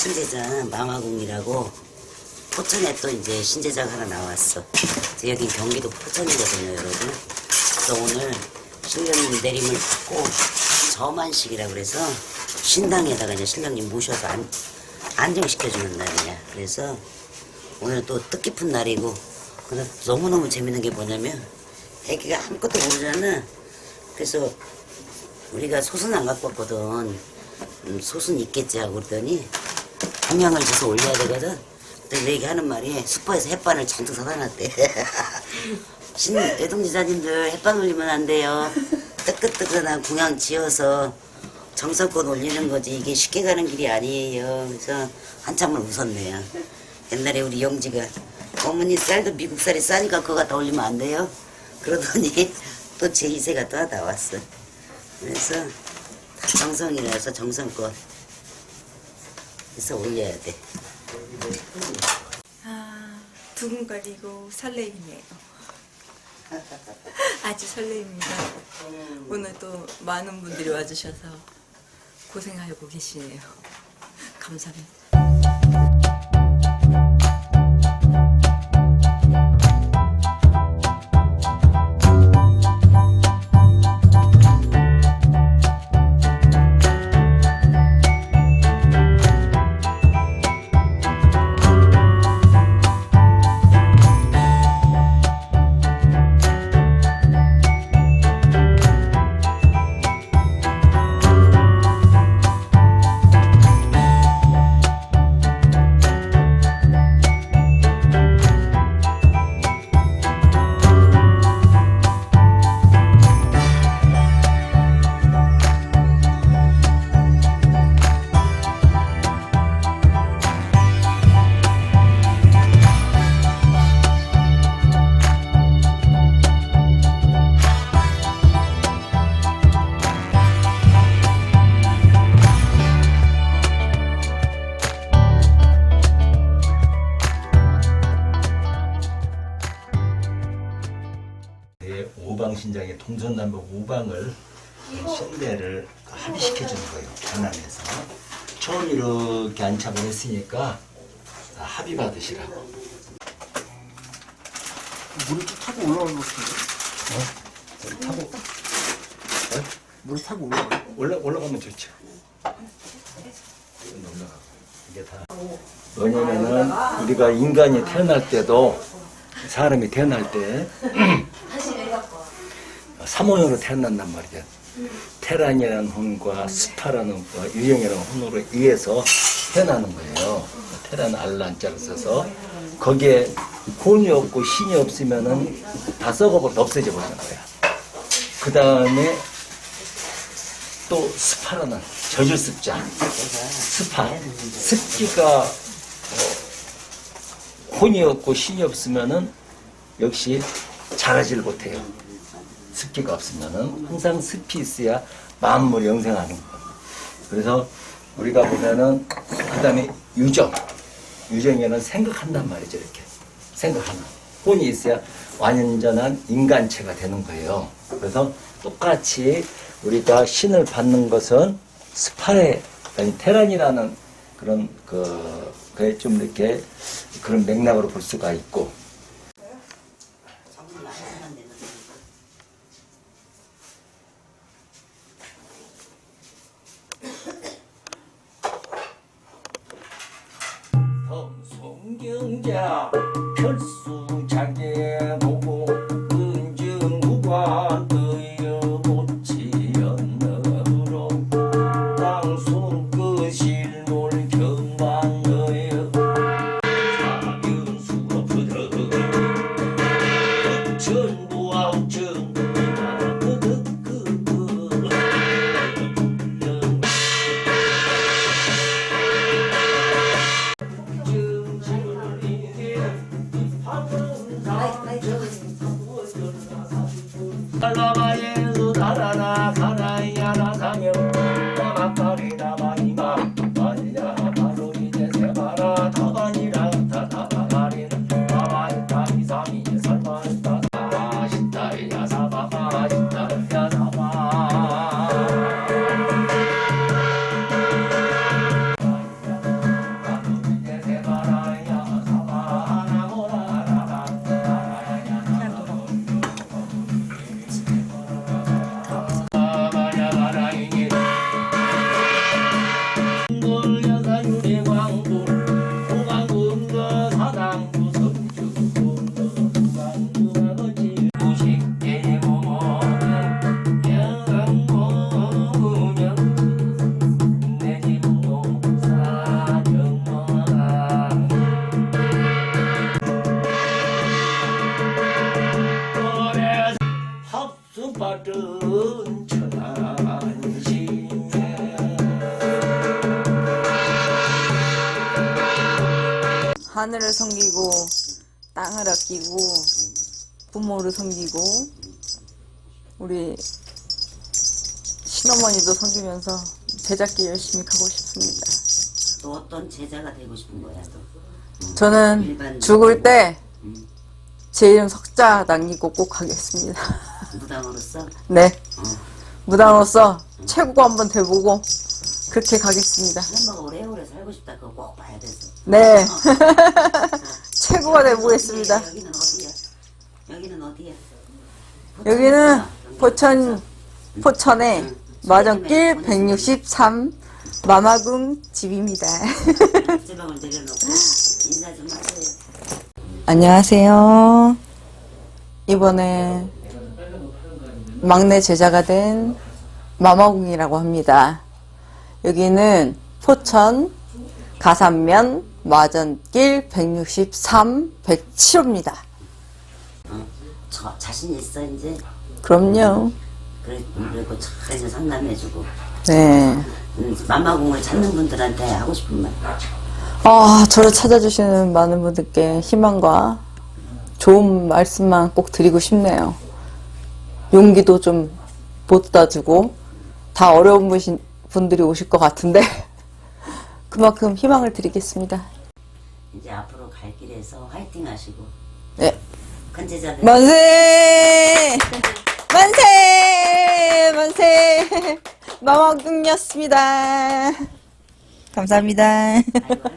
신제장 망화궁이라고 포천에 또 이제 신제장 하나 나왔어. 여기 경기도 포천이거든요, 여러분. 그래서 오늘 신령님 내림을 받고 저만식이라 그래서 신당에다가 이제 신령님 모셔서 안, 안정시켜주는 날이야. 그래서 오늘 또 뜻깊은 날이고 너무너무 재밌는 게 뭐냐면 애기가 아무것도 모르잖아. 그래서 우리가 솥은 안 갖고 왔거든. 음, 솥은 있겠지 하고 그랬더니 방향을 줘서 올려야 되거든. 근데 내 얘기 하는 말이 슈퍼에서 햇반을 잔뜩 사다 놨대. 신, 외동지사님들 햇반 올리면 안 돼요. 뜨끈뜨끈한 궁양 지어서 정성껏 올리는 거지. 이게 쉽게 가는 길이 아니에요. 그래서 한참을 웃었네요. 옛날에 우리 영지가 어머니 쌀도 미국 쌀이 싸니까 그거 갖다 올리면 안 돼요. 그러더니 또제 이세가 또 나왔어. 그래서 다 정성이라서 정성껏 해서 올려야 돼. 아, 두근거리고 설레이네요. 아주 설레입니다. 오늘 또 많은 분들이 와주셔서 고생하고 계시네요. 감사합니다. 동서남북 오방을 신대를 합의시켜주는 거예요. 강남에서. 처음 이렇게 안착을 했으니까 합의 받으시라고. 물이 쭉 타고 올라오는 것 같은데? 어? 타고 물이 타고 올라가. 올라 올라가면 좋죠. 올라가. 이게 다. 왜냐면은 우리가 인간이 태어날 때도 사람이 태어날 때 삼원으로 태어난단 말이죠. 테란이라는 혼과 스파라는 혼과 유형이라는 혼으로 의해서 태어나는 거예요. 테란 알란자를 써서 거기에 혼이 없고 신이 없으면은 다 썩어버려 없어져 버리는 거야. 그 다음에 또 습하라는 젖을 습자 습하 습기가 어, 혼이 없고 신이 없으면은 역시 자라질 못해요 습기가 없으면은 항상 습이 있어야 만물 영생하는 거예요. 그래서 우리가 보면은 그 다음에 유정. 유정에는 생각한단 말이죠 이렇게. 생각하는. 혼이 있어야 완전한 인간체가 되는 거예요. 그래서 똑같이 우리가 신을 받는 것은 스파의 아니 테란이라는 그런 그 좀 이렇게 그런 맥락으로 볼 수가 있고 성경자 Bye, bye, bye. 하늘을 섬기고 땅을 아끼고 부모를 섬기고 우리 신어머니도 섬기면서 제작기 열심히 가고 싶습니다. 또 어떤 제자가 되고 싶은 거야 또? 음, 저는 죽을 때제 음. 이름 석자 남기고 꼭 가겠습니다. 무당으로서 네. 어. 무당으로서 최고 한번 돼보고 그렇게 가겠습니다. 한번 오래오래 살고 싶다 그거 꼭 봐야 돼서. 네. 어. 최고가 돼보겠습니다. 여기는 어디야? 여기는 어디야? 여기는 포천, 포천의 마정길 163 마마궁 집입니다. 지방을 내려놓고 인사 좀 하세요. 안녕하세요. 이번에 막내 제자가 된 마마궁이라고 합니다. 여기는 포천 가산면 마전길 163 107호입니다. 어? 저 자신 있어 이제. 그럼요. 그래 그리고 잘해서 상담해주고 네. 음, 마마공을 찾는 분들한테 하고 싶은 말. 아, 저를 찾아주시는 많은 분들께 희망과 좋은 말씀만 꼭 드리고 싶네요. 용기도 좀 못다주고 다 어려운 분신, 분들이 오실 것 같은데 그만큼 희망을 드리겠습니다. 이제 앞으로 갈 길에서 화이팅 하시고 네. 큰 제자들 만세! 만세! 만세! 마마궁이었습니다. 감사합니다. 아이고,